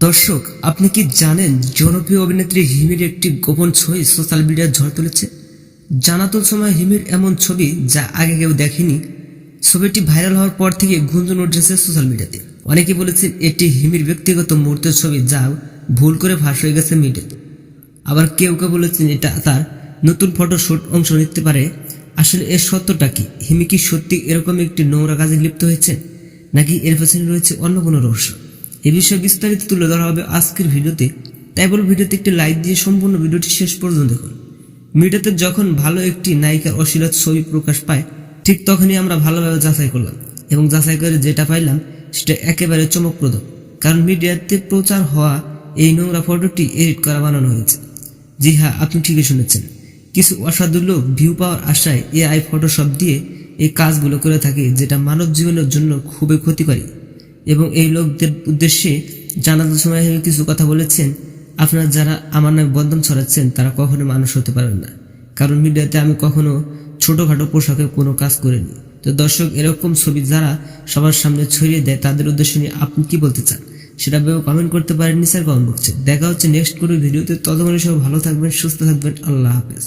দর্শক, আপনি কি জানেন জনপ্রিয় অভিনেত্রী হিমির একটি গোপন ছবি সোশ্যাল মিডিয়ায় ঝড় তুলেছে? জানাতুল সময় হিমির এমন ছবি যা আগে কেউ দেখেনি। ছবিটি ভাইরাল হওয়ার পর থেকে গুঞ্জন উঠেছে সোশ্যাল মিডিয়াতে। অনেকে বলেছেন এটি হিমির ব্যক্তিগত মুহূর্তের ছবি যা ভুল করে ফাঁস হয়ে গেছে মিডিয়াতে। আবার কেউ কেউ বলেছেন এটা তার নতুন ফটোশুট অংশ নিতে পারে। আসলে এর সত্যটা কি? হিমি কি সত্যি এরকম একটি নোংরা কাজে লিপ্ত হয়েছে? নাকি এর পেছনে রয়েছে অন্য কোনো রহস্য? এ বিষয়ে বিস্তারিত তুলে ধরা হবে আজকের ভিডিওতে। তাই বল ভিডিওতে একটি লাইক দিয়ে সম্পূর্ণ ভিডিওটি শেষ পর্যন্ত দেখুন। মিডিয়াতে যখন ভালো একটি নায়িকার অশ্লীল ছবি প্রকাশ পায়, ঠিক তখনই আমরা ভালোভাবে যাচাই করলাম এবং যাচাই করে যেটা পাইলাম, সেটা একেবারে চমকপ্রদ। কারণ মিডিয়াতে প্রচার হওয়া এই নোংরা ফটোটি এডিট করা বানানো হয়েছে। জি হ্যাঁ আপনি ঠিকই শুনেছেন। কিছু অসাধু লোক ভিউ পাওয়ার আশায় এআই ফটোশপ দিয়ে এই কাজগুলো করে থাকে, যেটা মানব জীবনের জন্য খুবই ক্ষতিকারী। এবং এই লোকদের উদ্দেশ্যে জানানোর সময় কিছু কথা বলেছেন, আপনারা যারা আমার নামে বদনাম ছড়াচ্ছেন, তারা কখনো মানুষ হতে পারেন না। কারণ মিডিয়াতে আমি কখনো ছোটোখাটো পোশাকে কোনো কাজ করিনি। তো দর্শক, এরকম ছবি যারা সবার সামনে ছড়িয়ে দেয়, তাদের উদ্দেশ্য নিয়ে আপনি কি বলতে চান? সেটা ভেবে কমেন্ট করতে পারেন নিচের কমেন্ট বক্সে দেখা হচ্ছে নেক্সট কোনো ভিডিওতে। ততক্ষণে সব ভালো থাকবেন, সুস্থ থাকবেন। আল্লাহ হাফেজ।